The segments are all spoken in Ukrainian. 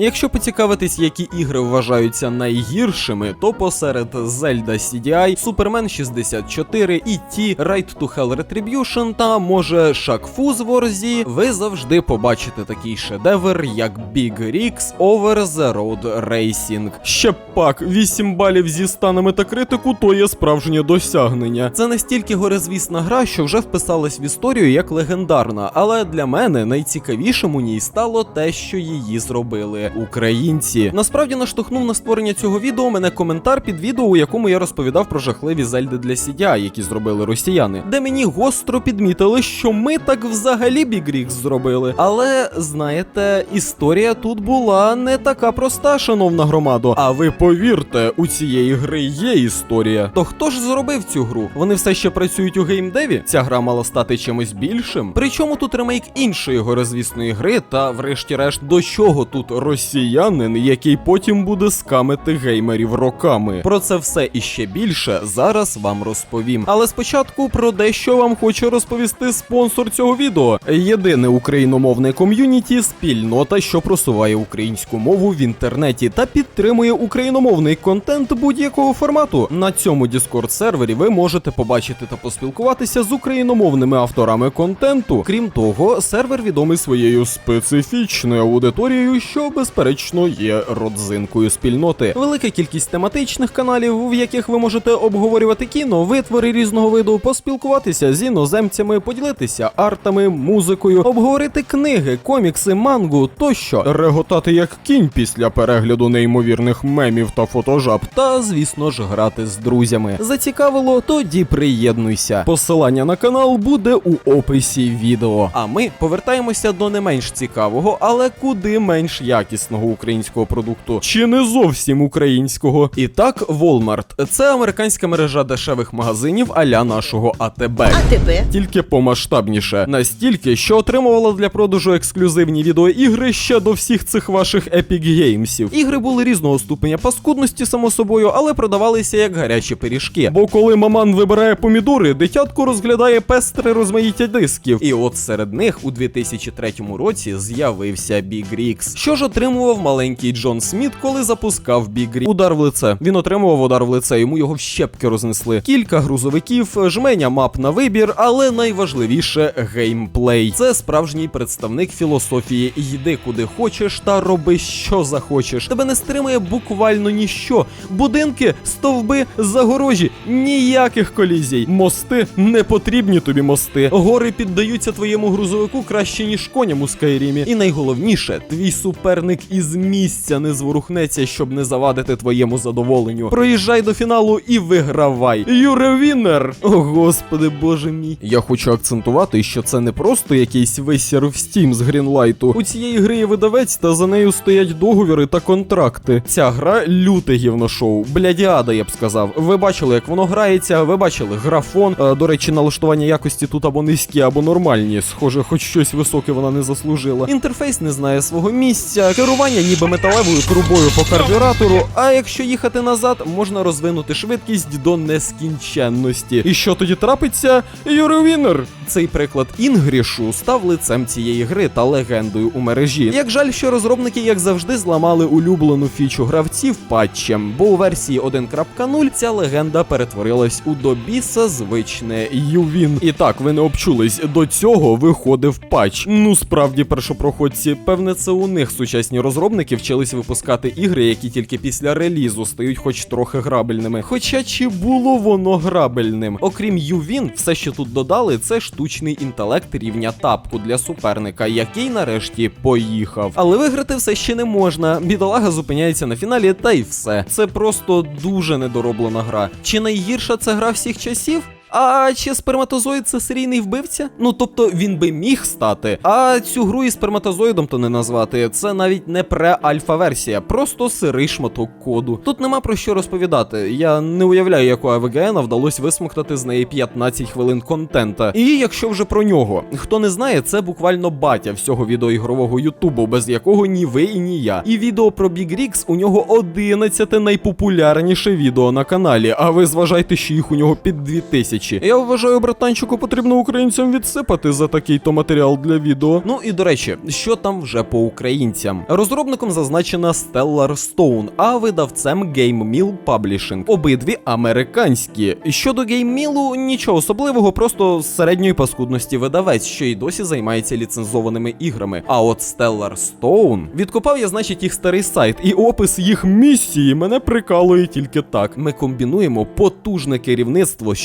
Якщо поцікавитись, які ігри вважаються найгіршими, то посеред Zelda CDI, Superman 64, E.T., Right to Hell Retribution та може Шакфу з Ворзі, ви завжди побачите такий шедевр, як Big Rigs Over the Road Racing. Ще пак, 8 балів зі станом метакритику то є справжнє досягнення. Це настільки горизвісна гра, що вже вписалась в історію як легендарна, але для мене найцікавішим у ній стало те, що її зробили українці. Насправді наштовхнув на створення цього відео мене коментар під відео, у якому я розповідав про жахливі зельди для CDI, які зробили росіяни, де мені гостро підмітили, що ми так взагалі Rigs зробили. Але знаєте, історія тут була не така проста, шановна громадо. А ви повірте, у цієї гри є історія. То хто ж зробив цю гру? Вони все ще працюють у геймдеві? Ця гра мала стати чимось більшим. Причому тут ремейк іншої горозвісної гри, та врешті-решт до чого тут росіянин, який потім буде скамити геймерів роками. Про це все і ще більше зараз вам розповім. Але спочатку про дещо вам хоче розповісти спонсор цього відео. Єдине україномовне ком'юніті, спільнота, що просуває українську мову в інтернеті та підтримує україномовний контент будь-якого формату. На цьому Discord сервері ви можете побачити та поспілкуватися з україномовними авторами контенту. Крім того, сервер відомий своєю специфічною аудиторією, що безперечно є родзинкою спільноти. Велика кількість тематичних каналів, в яких ви можете обговорювати кіно, витвори різного виду, поспілкуватися з іноземцями, поділитися артами, музикою, обговорити книги, комікси, мангу тощо, реготати як кінь після перегляду неймовірних мемів та фотожаб, та звісно ж грати з друзями. Зацікавило? Тоді приєднуйся. Посилання на канал буде у описі відео. А ми повертаємося до не менш цікавого, але куди менш якісного українського продукту, чи не зовсім українського. І так, Walmart – це американська мережа дешевих магазинів аля нашого АТБ. А тебе? Тільки помасштабніше, настільки, що отримувала для продажу ексклюзивні відеоігри ще до всіх цих ваших Epic Геймсів. Ігри були різного ступеня паскудності, само собою, але продавалися як гарячі пиріжки. Бо коли маман вибирає помідори, дитятко розглядає пестре розмаїття дисків. І от серед них у 2003 році з'явився Big Rigs. Що ж отримував маленький Джон Сміт, коли запускав Rigs? Удар в лице. Він отримував удар в лице, йому його в щепки рознесли. Кілька грузовиків, жменя мап на вибір, але найважливіше геймплей. Це справжній представник філософії йди куди хочеш та роби що захочеш. Тебе не стримує буквально ніщо. Будинки, стовби, загорожі, ніяких колізій. Мости не потрібні тобі мости. Гори піддаються твоєму грузовику краще, ніж коням у Скайрімі. І найголовніше, твій суперник із місця не зворухнеться, щоб не завадити твоєму задоволенню. Проїжджай до фіналу і вигравай. Юре Віннер! О, господи, боже мій. Я хочу акцентувати, що це не просто якийсь висір в Steam з Грінлайту. У цієї гри є видавець, та за нею стоять договіри та контракти. Ця гра люте гівношоу. Блядіада, я б сказав. Ви бачили, як воно грається, ви бачили графон. Е, до речі, налаштування якості тут або низькі, або нормальні. Схоже, хоч щось високе вона не заслужила. Інтерфейс не знає свого місця, керування ніби металевою трубою по карбюратору. А якщо їхати назад, можна розвинути швидкість до нескінченності. І що тоді трапиться? Юрий Вінер! Цей приклад інгрішу став лицем цієї гри та легендою у мережі. Як жаль, що розробники, як завжди, зламали улюблену фічу гравців патчем, бо у версії 1.0 ця легенда перетворилась у до біса звичне Ювін. І так, ви не обчулись, до цього виходив патч. Ну справді, першопроходці, певне, це у них сучасні розробники вчились випускати ігри, які тільки після релізу стають хоч трохи грабельними. Хоча чи було воно грабельним? Окрім Ювін, все, що тут додали, це штучний інтелект рівня тапку для суперника, який нарешті поїхав. Але виграти все ще не можна. Бідолага зупиняється на фіналі, та й все. Це просто дуже недороблена гра. Чи найгірша це гра всіх часів? А чи сперматозоїд це серійний вбивця? Ну тобто він би міг стати. А цю гру із сперматозоїдом то не назвати. Це навіть не пре-альфа версія, просто сирий шматок коду. Тут нема про що розповідати. Я не уявляю, якого АВГН вдалося висмоктати з неї 15 хвилин контента. І якщо вже про нього, хто не знає, це буквально батя всього відеоігрового Ютубу, без якого ні ви і ні я. І відео про Big Rigs у нього 11 найпопулярніше відео на каналі. А ви зважайте, що їх у нього під 2000. 2000. Я вважаю, братанчику, потрібно українцям відсипати за такий то матеріал для відео. Ну і до речі, що там вже по українцям? Розробником зазначена Stellar Stone, а видавцем Game Mill Publishing. Обидві американські. Щодо Game Mill, нічого особливого, просто з середньої паскудності видавець, що й досі займається ліцензованими іграми. А от Stellar Stone відкопав я, значить, їх старий сайт, і опис їх місії мене прикалує тільки так. Ми комбінуємо потужне керівництво з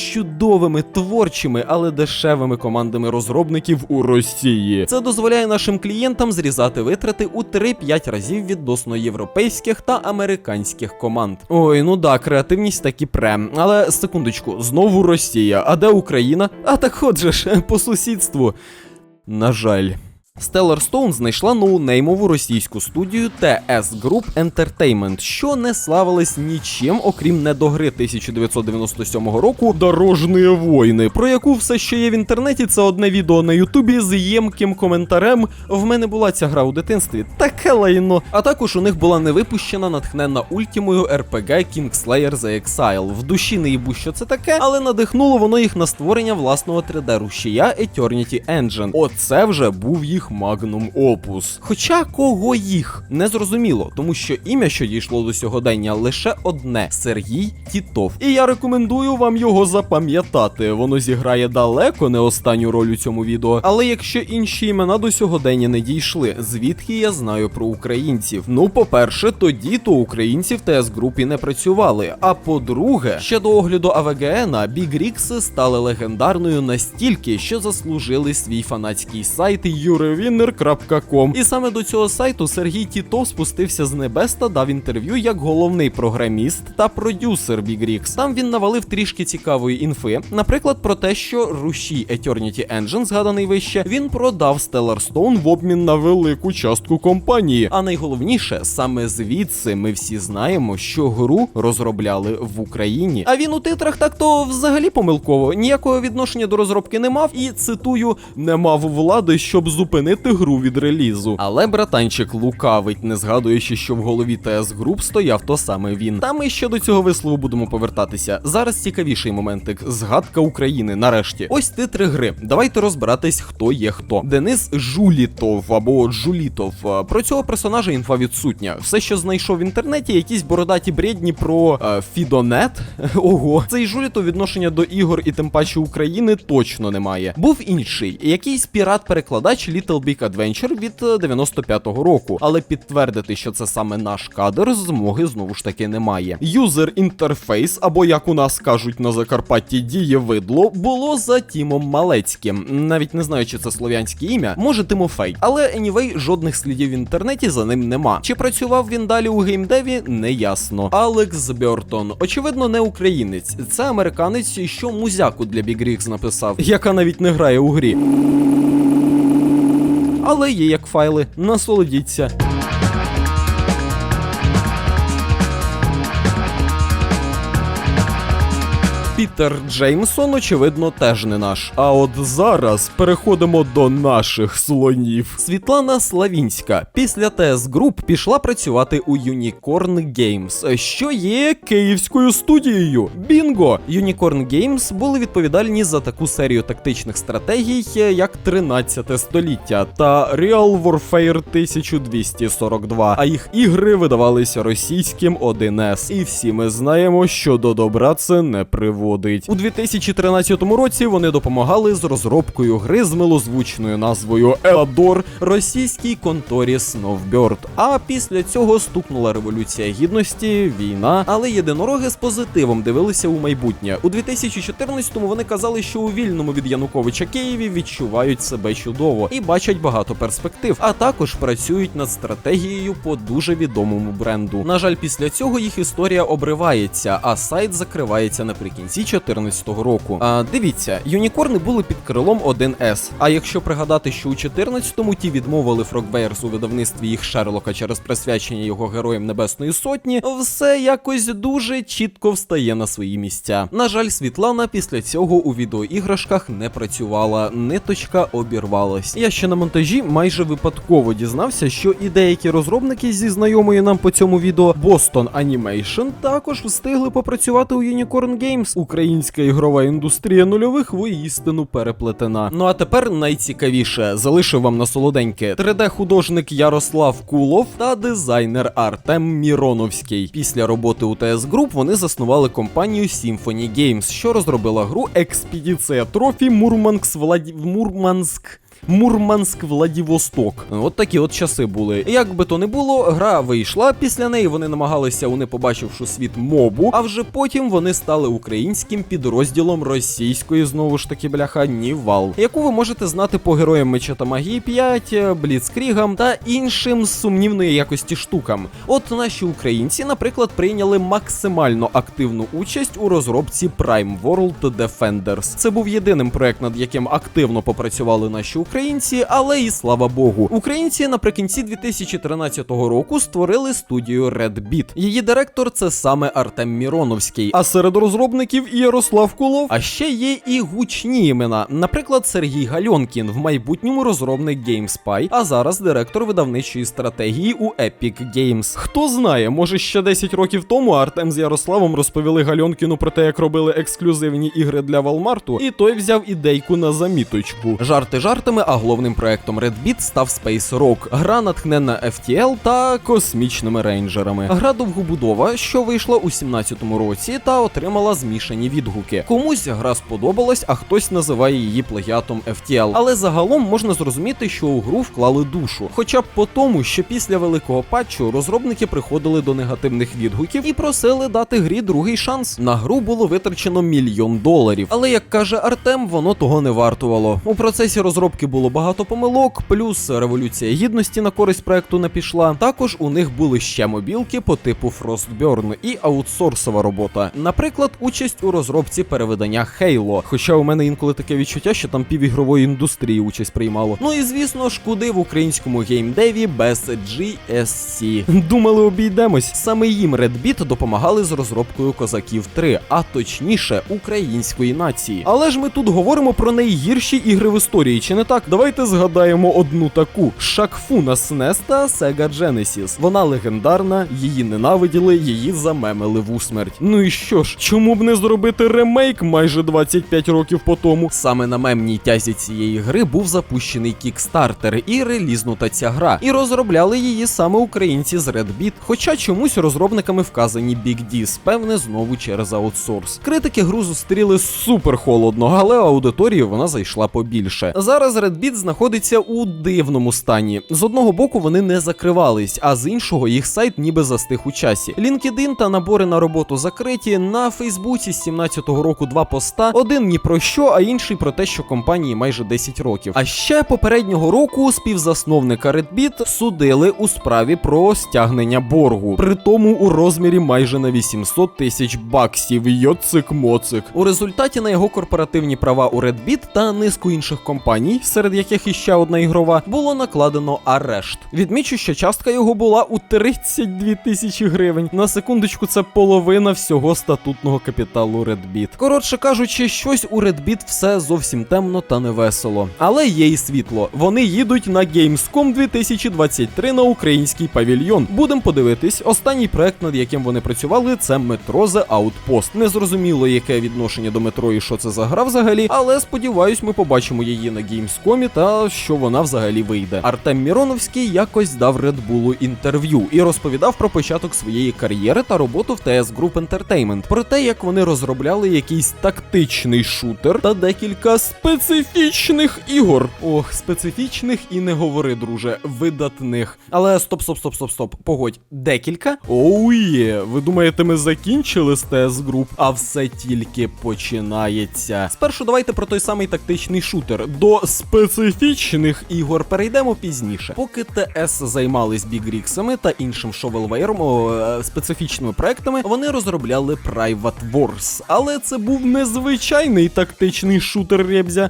чудовими творчими, але дешевими командами розробників у Росії. Це дозволяє нашим клієнтам зрізати витрати у 3-5 разів відносно європейських та американських команд. Ой, ну да, креативність таки прем. Але секундочку, знову Росія. А де Україна? А так отже ж, по сусідству. На жаль. Stellar Stone знайшла ноунеймову російську студію TS Group Entertainment, що не славилась нічим, окрім недогри 1997 року Дорожні воїни, про яку все, що є в інтернеті, це одне відео на Ютубі з ємким коментарем. В мене була ця гра у дитинстві, таке лайно. А також у них була невипущена натхненна ультімою RPG Kingslayer The Exile. В душі не їбу, що це таке, але надихнуло воно їх на створення власного 3D-рушія Eternity Engine. Оце вже був їх магнум опус. Хоча кого їх не зрозуміло, тому що ім'я, що дійшло до сьогодення, лише одне Сергій Тітов. І я рекомендую вам його запам'ятати. Воно зіграє далеко не останню роль у цьому відео. Але якщо інші імена до сьогодення не дійшли, звідки я знаю про українців? Ну, по-перше, тоді то українці в ТС групі не працювали. А по-друге, ще до огляду АВГН Big Rix стали легендарною настільки, що заслужили свій фанатський сайт eurowinner.com. І саме до цього сайту Сергій Тітов спустився з небес та дав інтерв'ю як головний програміст та продюсер Big Rix. Там він навалив трішки цікавої інфи, наприклад, про те, що рушій Eternity Engine, згаданий вище, він продав Stellar Stone в обмін на велику частку компанії. А найголовніше, саме звідси ми всі знаємо, що гру розробляли в Україні. А він у титрах так то взагалі помилково ніякого відношення до розробки не мав і цитую не мав влади, щоб зупинити гру від релізу. Але братанчик лукавить, не згадуючи, що в голові ТС груп стояв то саме він. Та ми ще до цього вислову будемо повертатися. Зараз цікавіший моментик. Згадка України. Нарешті, ось титри гри. Давайте розбиратись, хто є хто. Денис Жулітов або Жулітов. Е, Про цього персонажа інфа відсутня. Все, що знайшов в інтернеті, якісь бородаті бредні про е, Фідонет. Ого, цей Жулітов відношення до ігор і тим паче України точно немає. Був інший, якийсь пірат-перекладач Little Big Adventure від е, 95-го року, але підтвердити, що це саме наш кадр, змоги знову ж таки немає. Юзер інтерфейс, або як у нас кажуть на Закарпатті дієвидло, було за Тімом Малецьким. Навіть не знаю, чи це слов'янське ім'я, може Тимофей. Але anyway, жодних слідів в інтернеті за ним нема. Чи працював він далі у геймдеві, не ясно. Алекс Бертон, очевидно, не українець. Це американець, що музяку для Big Rigs написав, яка навіть не грає у грі. Але є як файли, насолодіться. Пітер Джеймсон, очевидно, теж не наш. А от зараз переходимо до наших слонів. Світлана Славінська після ТС Груп пішла працювати у Unicorn Games, що є київською студією. Бінго! Unicorn Games були відповідальні за таку серію тактичних стратегій, як 13 століття та Real Warfare 1242, а їх ігри видавалися російським 1С. І всі ми знаємо, що до добра це не приводить. У 2013 році вони допомагали з розробкою гри з милозвучною назвою Еладор російській конторі Snowbird. А після цього стукнула революція гідності, війна, але єдинороги з позитивом дивилися у майбутнє. У 2014-му вони казали, що у вільному від Януковича Києві відчувають себе чудово і бачать багато перспектив, а також працюють над стратегією по дуже відомому бренду. На жаль, після цього їх історія обривається, а сайт закривається наприкінці 2014 року. А дивіться, юнікорни були під крилом 1С. А якщо пригадати, що у 14-му ті відмовили Frogwares у видавництві їх Шерлока через присвячення його героям Небесної Сотні, все якось дуже чітко встає на свої місця. На жаль, Світлана після цього у відеоіграшках не працювала, ниточка обірвалась. Я ще на монтажі майже випадково дізнався, що і деякі розробники зі знайомої нам по цьому відео Boston Animation також встигли попрацювати у Unicorn Games. Українська ігрова індустрія нульових воістину переплетена. Ну а тепер найцікавіше залишив вам на солоденьке 3D-художник Ярослав Кулов та дизайнер Артем Міроновський. Після роботи у TS Group вони заснували компанію Symphony Games, що розробила гру Експедиція Трофі Мурманкс Владі... Мурманськ. Мурманськ Владивосток. От такі от часи були. Як би то не було, гра вийшла. Після неї вони намагалися, у не побачивши світ мобу. А вже потім вони стали українським підрозділом російської знову ж таки бляха Нівал, яку ви можете знати по героям меча та магії 5, Бліцкрігам та іншим сумнівної якості штукам. От наші українці, наприклад, прийняли максимально активну участь у розробці Prime World Defenders. Це був єдиним проект, над яким активно попрацювали наші українці, але і слава Богу. Українці наприкінці 2013 року створили студію Red Beat. Її директор це саме Артем Міроновський. А серед розробників Ярослав Кулов. А ще є і гучні імена. Наприклад, Сергій Гальонкін, в майбутньому розробник GameSpy, а зараз директор видавничої стратегії у Epic Games. Хто знає, може ще 10 років тому Артем з Ярославом розповіли Гальонкіну про те, як робили ексклюзивні ігри для Валмарту, і той взяв ідейку на заміточку. Жарти жартами, а головним проектом Red Beat став Space Rock, гра натхнена FTL та космічними рейнджерами. Гра довгобудова, що вийшла у 17-му році, та отримала змішані відгуки. Комусь гра сподобалась, а хтось називає її плагіатом FTL. Але загалом можна зрозуміти, що у гру вклали душу. Хоча б по тому, що після великого патчу розробники приходили до негативних відгуків і просили дати грі другий шанс. На гру було витрачено мільйон доларів. Але як каже Артем, воно того не вартувало. У процесі розробки було багато помилок, плюс революція гідності на користь проекту не пішла. Також у них були ще мобілки по типу Frostburn і аутсорсова робота. Наприклад, участь у розробці переведення Halo. Хоча у мене інколи таке відчуття, що там півігрової індустрії участь приймало. Ну і звісно ж, куди в українському геймдеві без GSC. Думали, обійдемось. Саме їм Red Beat допомагали з розробкою козаків 3, а точніше української нації. Але ж ми тут говоримо про найгірші ігри в історії, чи не так? Давайте згадаємо одну таку: Шакфу на SNES та Sega Genesis. Вона легендарна, її ненавиділи, її замемили в усмерть. Ну і що ж, чому б не зробити ремейк майже 25 років по тому? Саме на мемній тязі цієї гри був запущений кікстартер і релізнута ця гра. І розробляли її саме українці з Red Beat, хоча чомусь розробниками вказані Big Diz, певне, знову через аутсорс. Критики гру зустріли супер холодно, але аудиторії вона зайшла побільше. Зараз Red Beat знаходиться у дивному стані. З одного боку вони не закривались, а з іншого їх сайт ніби застиг у часі. LinkedIn та набори на роботу закриті. На Фейсбуці з 17-го року два поста. Один ні про що, а інший про те, що компанії майже 10 років. А ще попереднього року співзасновника Redbit судили у справі про стягнення боргу, при тому у розмірі майже на 800 тисяч баксів. Йоцик моцик. У результаті на його корпоративні права у Redbit та низку інших компаній, серед яких іще одна ігрова, було накладено арешт. Відмічу, що частка його була у 32 тисячі гривень. На секундочку, це половина всього статутного капіталу Redbit. Коротше кажучи, щось у Redbit все зовсім темно та невесело. Але є і світло. Вони їдуть на Gamescom 2023 на український павільйон. Будемо подивитись. Останній проект, над яким вони працювали, це метро The Outpost. Незрозуміло, яке відношення до метро і що це за гра взагалі, але сподіваюсь, ми побачимо її на Gamescom та що вона взагалі вийде. Артем Міроновський якось дав Red Bull інтерв'ю і розповідав про початок своєї кар'єри та роботу в TS Group Entertainment, про те, як вони розробляли якийсь тактичний шутер та декілька специфічних ігор. Ох, специфічних і не говори, друже, видатних. Але стоп, стоп, стоп, стоп, стоп. Погодь, декілька? Оу є. Ви думаєте, ми закінчили з TS Group? А все тільки починається. Спершу давайте про той самий тактичний шутер. До специфічних ігор перейдемо пізніше. Поки ТС займались бігріксами та іншим шовелвейром, е, специфічними проектами, вони розробляли Private Wars. Але це був незвичайний тактичний шутер Ребзя.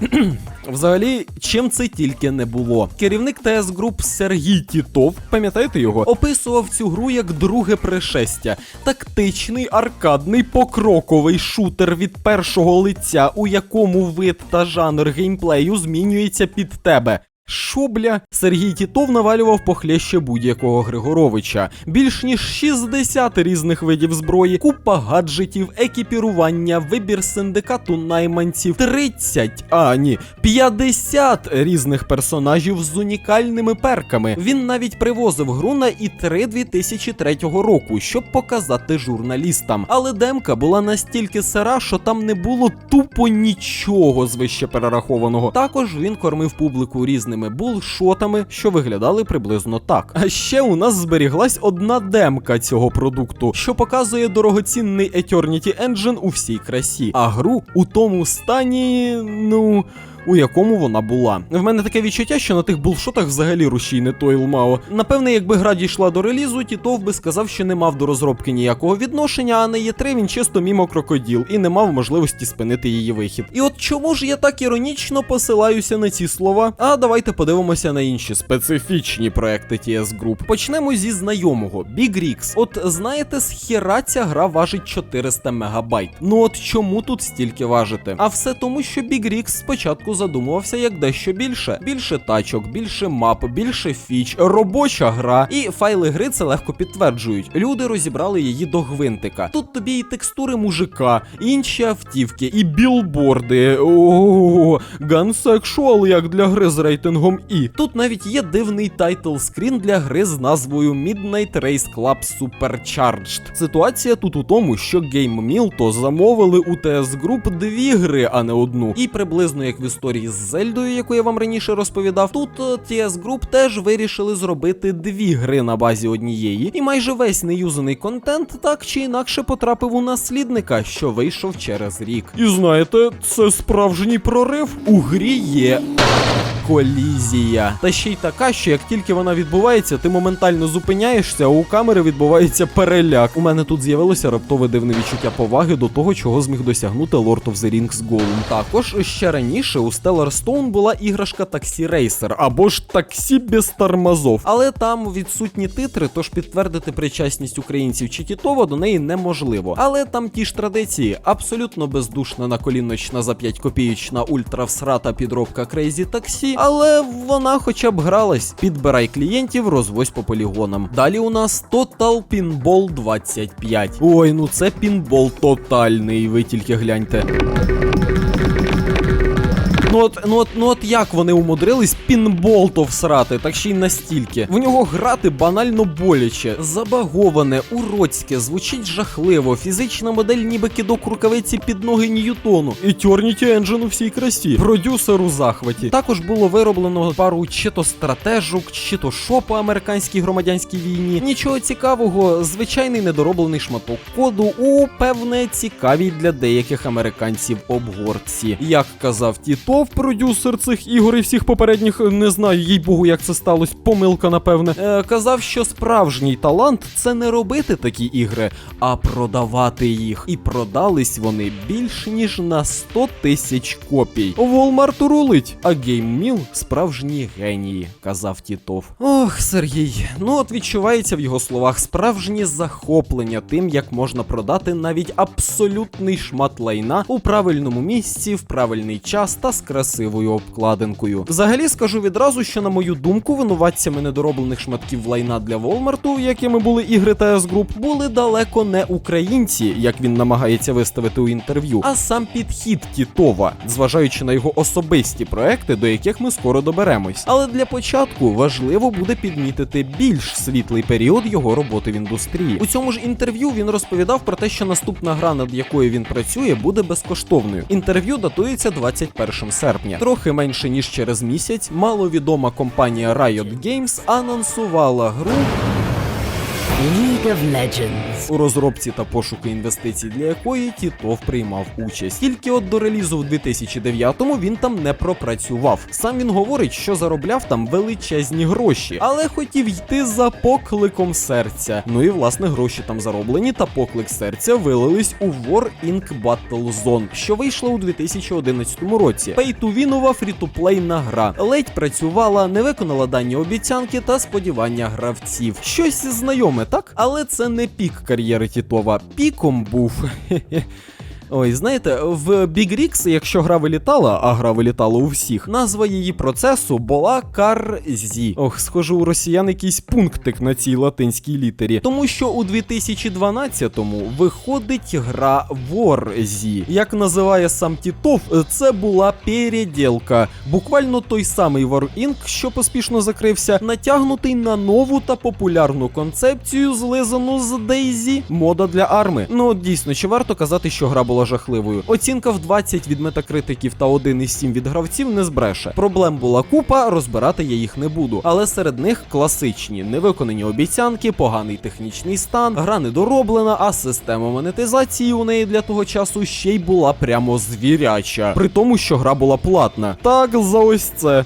Взагалі, чим це тільки не було. Керівник ТС Груп Сергій Тітов, пам'ятаєте його, описував цю гру як друге пришестя, тактичний аркадний покроковий шутер від першого лиця, у якому вид та жанр геймплею змінюється під тебе. Шо, бля? Сергій Тітов навалював похлеще будь-якого Григоровича. Більш ніж 60 різних видів зброї, купа гаджетів, екіпірування, вибір синдикату найманців, 30, а ні, 50 різних персонажів з унікальними перками. Він навіть привозив гру на І3 2003 року, щоб показати журналістам. Але демка була настільки сира, що там не було тупо нічого з вище перерахованого. Також він кормив публіку різними булшотами, що виглядали приблизно так. А ще у нас зберіглась одна демка цього продукту, що показує дорогоцінний Eternity Engine у всій красі, а гру у тому стані, ну. У якому вона була. В мене таке відчуття, що на тих булшотах взагалі рушій не той Лмао. Напевне, якби гра дійшла до релізу, Тітов би сказав, що не мав до розробки ніякого відношення, а на Є3 він чисто мімо крокоділ і не мав можливості спинити її вихід. І от чому ж я так іронічно посилаюся на ці слова? А давайте подивимося на інші специфічні проекти TS Group. Почнемо зі знайомого Big Rix. От знаєте, з хіра ця гра важить 400 мегабайт. Ну от чому тут стільки важити? А все тому, що Big Rix спочатку задумувався як дещо більше: більше тачок, більше мап, більше фіч, робоча гра, і файли гри це легко підтверджують. Люди розібрали її до гвинтика. Тут тобі і текстури мужика, і інші автівки, і білборди. Ого, гансексуал як для гри з рейтингом І. Тут навіть є дивний тайтл скрін для гри з назвою Midnight Race Club Supercharged. Ситуація тут у тому, що Game Milto замовили у TS Group дві гри, а не одну. І приблизно як в з Зельдою, яку я вам раніше розповідав, тут е, TS Group теж вирішили зробити дві гри на базі однієї, і майже весь неюзаний контент так чи інакше потрапив у наслідника, що вийшов через рік. І знаєте, це справжній прорив. У грі є колізія. Та ще й така, що як тільки вона відбувається, ти моментально зупиняєшся, а у камери відбувається переляк. У мене тут з'явилося раптове дивне відчуття поваги до того, чого зміг досягнути Lord of the Rings Gollum. Також ще раніше у Stellar Stone була іграшка Таксі Рейсер або ж таксі без тормозов. Але там відсутні титри, тож підтвердити причасність українців чи Тітова до неї неможливо. Але там ті ж традиції, абсолютно бездушна наколіночна за 5 копійочна ультравсрата підробка Crazy Taxi, але вона хоча б гралась. Підбирай клієнтів, розвозь по полігонам. Далі у нас Total Pinball 25. Ой, ну це пінбол тотальний, ви тільки гляньте. Ну от, ну от, ну от як вони умудрились пінбол то всрати, так ще й настільки. В нього грати банально боляче, забаговане, уродське, звучить жахливо, фізична модель ніби кидок рукавиці під ноги Ньютону. І Eternity Engine у всій красі. Продюсер у захваті. Також було вироблено пару чи то стратежок, чи то шо по американській громадянській війні. Нічого цікавого, звичайний недороблений шматок коду у певне цікавій для деяких американців обгортці. Як казав Тітов, продюсер цих ігор і всіх попередніх, не знаю, їй богу, як це сталося, помилка, напевне. Е, казав, що справжній талант це не робити такі ігри, а продавати їх. І продались вони більш ніж на 100 тисяч копій. Walmart рулить, а GameMill справжні генії, казав Тітов. Ох, Сергій, ну от відчувається в його словах справжнє захоплення тим, як можна продати навіть абсолютний шмат лайна у правильному місці, в правильний час та з красивою обкладинкою. Взагалі скажу відразу, що на мою думку, винуватцями недороблених шматків лайна для Волмарту, якими були ігри TS Group, були далеко не українці, як він намагається виставити у інтерв'ю, а сам підхід Тітова, зважаючи на його особисті проекти, до яких ми скоро доберемось. Але для початку важливо буде підмітити більш світлий період його роботи в індустрії. У цьому ж інтерв'ю він розповідав про те, що наступна гра, над якою він працює, буде безкоштовною. Інтерв'ю датується 21 серпня. Трохи менше ніж через місяць, маловідома компанія Riot Games анонсувала гру. League of Legends. у розробці та пошуку інвестицій, для якої Тітов приймав участь. Тільки от до релізу в 2009-му він там не пропрацював. Сам він говорить, що заробляв там величезні гроші, але хотів йти за покликом серця. Ну і власне гроші там зароблені, та поклик серця вилились у War Inc. Battle Zone, що вийшла у 2011 році. Пейтувінова фрітуплейна гра. Ледь працювала, не виконала дані обіцянки та сподівання гравців. Щось знайоме, так? Але це не пік кар'єри Тітова. Піком був. Ой, знаєте, в Big Rix, якщо гра вилітала, а гра вилітала у всіх, назва її процесу була Карзі. Ох, схоже, у росіян якийсь пунктик на цій латинській літері. Тому що у 2012-му виходить гра Ворзі. Як називає сам Тітов, це була переділка. Буквально той самий War Inc., що поспішно закрився, натягнутий на нову та популярну концепцію, злизану з Дейзі, мода для арми. Ну дійсно, чи варто казати, що гра була жахливою? Оцінка в 20 від метакритиків та 1,7 від гравців не збреше. Проблем була купа, розбирати я їх не буду. Але серед них класичні невиконані обіцянки, поганий технічний стан, гра недороблена, а система монетизації у неї для того часу ще й була прямо звіряча. При тому, що гра була платна. Так, за ось це.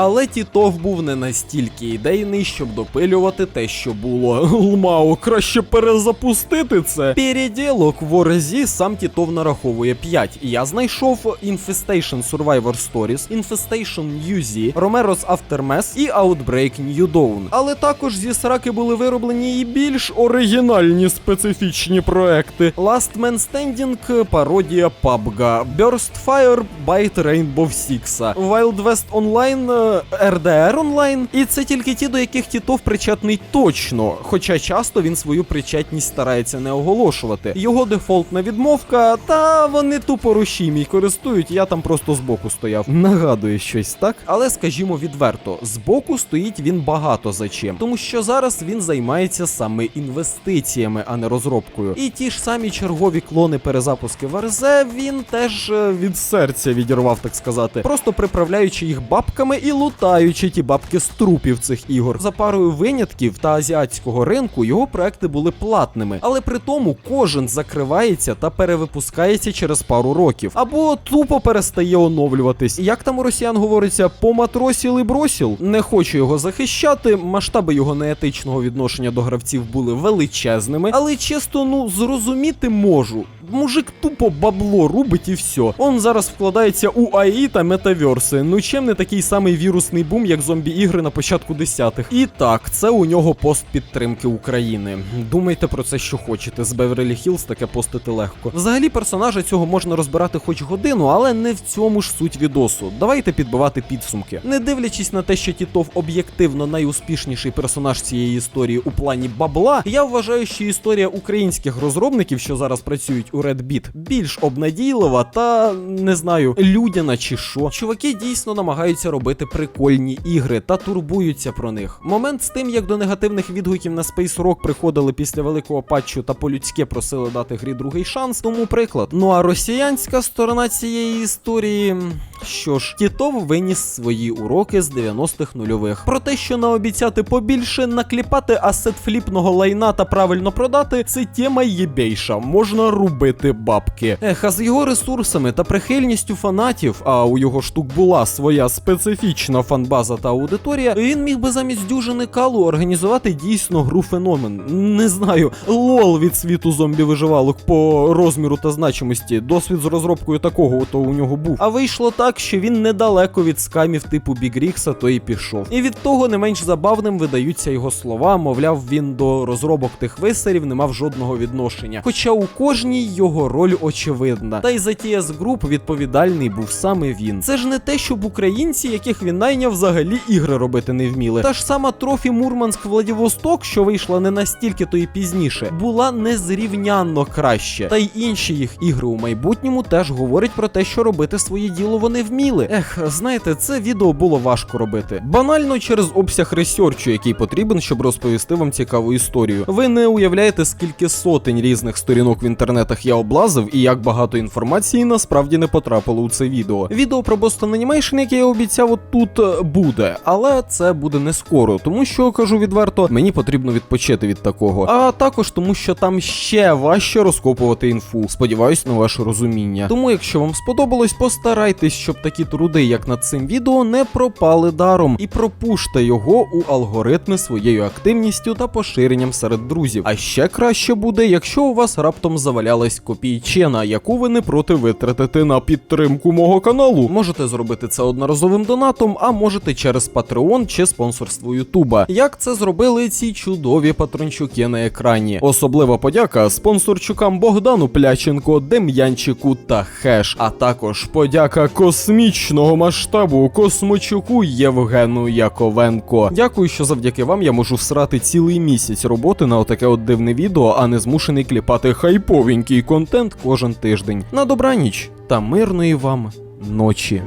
Але Тітов був не настільки ідейний, щоб допилювати те, що було. Лмао, краще перезапустити це. Переділок в Орезі сам Тітов нараховує 5. Я знайшов Infestation Survivor Stories, Infestation UZ, Romero's Aftermath і Outbreak New Dawn. Але також зі сраки були вироблені і більш оригінальні специфічні проекти. Last Man Standing, пародія PUBG, Burst Fire, Bite Rainbow Six, Wild West Online, е, RDR Online. І це тільки ті, до яких Тітов причетний точно. Хоча часто він свою причетність старається не оголошувати. Його дефолтна відмовка, та вони тупо рушімій користують, я там просто збоку стояв. Нагадує щось так. Але скажімо відверто, збоку стоїть він багато за чим, тому що зараз він займається саме інвестиціями, а не розробкою. І ті ж самі чергові клони перезапуски в РЗ він теж е, від серця відірвав, так сказати, просто приправляючи їх бабками і лутаючи ті бабки з трупів цих ігор. За парою винятків та азіатського ринку його проекти були платними, але при тому кожен закривається та перевипускається через пару років, або тупо перестає оновлюватись. Як там у росіян говориться, поматросіл і бросіл. Не хочу його захищати. Масштаби його неетичного відношення до гравців були величезними, але чесно, ну зрозуміти можу. Мужик тупо бабло рубить і все. Он зараз вкладається у АІ та метаверси. Ну чим не такий самий вірусний бум, як зомбі-ігри на початку десятих. І так, це у нього пост підтримки України. Думайте про це, що хочете. З Беверлі Хілз таке постити легко. Взагалі, персонажа цього можна розбирати хоч годину, але не в цьому ж суть відосу. Давайте підбивати підсумки. Не дивлячись на те, що Тітов об'єктивно найуспішніший персонаж цієї історії у плані бабла, я вважаю, що історія українських розробників, що зараз працюють у Red Beat, більш обнадійлива та не знаю, людяна чи що. Чуваки дійсно намагаються робити прикольні ігри та турбуються про них. Момент з тим, як до негативних відгуків на Space Rock приходили після великого патчу та по-людськи просили дати грі другий шанс, тому приклад. Ну а росіянська сторона цієї історії. Що ж, Тітов виніс свої уроки з 90-х нульових. Про те, що наобіцяти побільше, накліпати асет фліпного лайна та правильно продати, це тема єбейша. Можна рубити бабки. Ех, а з його ресурсами та прихильністю фанатів, а у його штук була своя специфічна фанбаза та аудиторія, він міг би замість дюжини калу організувати дійсно гру феномен. Не знаю, лол від світу зомбі виживалок по розміру та значимості. Досвід з розробкою такого то у нього був. А вийшло так, що він недалеко від скамів типу Бігрікса, то і пішов. І від того не менш забавним видаються його слова, мовляв, він до розробок тих висерів не мав жодного відношення. Хоча у кожній його роль очевидна. Та й за TS Group відповідальний був саме він. Це ж не те, щоб українці, яких він найняв, взагалі ігри робити не вміли. Та ж сама трофі Мурманськ Владивосток, що вийшла не настільки, то і пізніше, була незрівнянно краще. Та й інші їх ігри у майбутньому теж говорять про те, що робити своє діло вони вміли. Ех, знаєте, це відео було важко робити. Банально через обсяг ресерчу, який потрібен, щоб розповісти вам цікаву історію. Ви не уявляєте, скільки сотень різних сторінок в інтернетах я облазив і як багато інформації насправді не потрапило у це відео. Відео про Boston Animation, яке я обіцяв, от тут е, буде, але це буде не скоро, тому що кажу відверто, мені потрібно відпочити від такого. А також тому, що там ще важче розкопувати інфу. Сподіваюсь на ваше розуміння. Тому, якщо вам сподобалось, постарайтесь, щоб такі труди, як над цим відео, не пропали даром, і пропуште його у алгоритми своєю активністю та поширенням серед друзів. А ще краще буде, якщо у вас раптом завалялась якась копійчина, яку ви не проти витратити на підтримку мого каналу. Можете зробити це одноразовим донатом, а можете через Patreon чи спонсорство Ютуба. Як це зробили ці чудові патрончуки на екрані? Особлива подяка спонсорчукам Богдану Пляченко, Дем'янчику та Хеш, а також подяка космічного масштабу космочуку Євгену Яковенко. Дякую, що завдяки вам я можу всрати цілий місяць роботи на отаке от дивне відео, а не змушений кліпати хайповенький контент кожен тиждень. На добраніч та мирної вам ночі.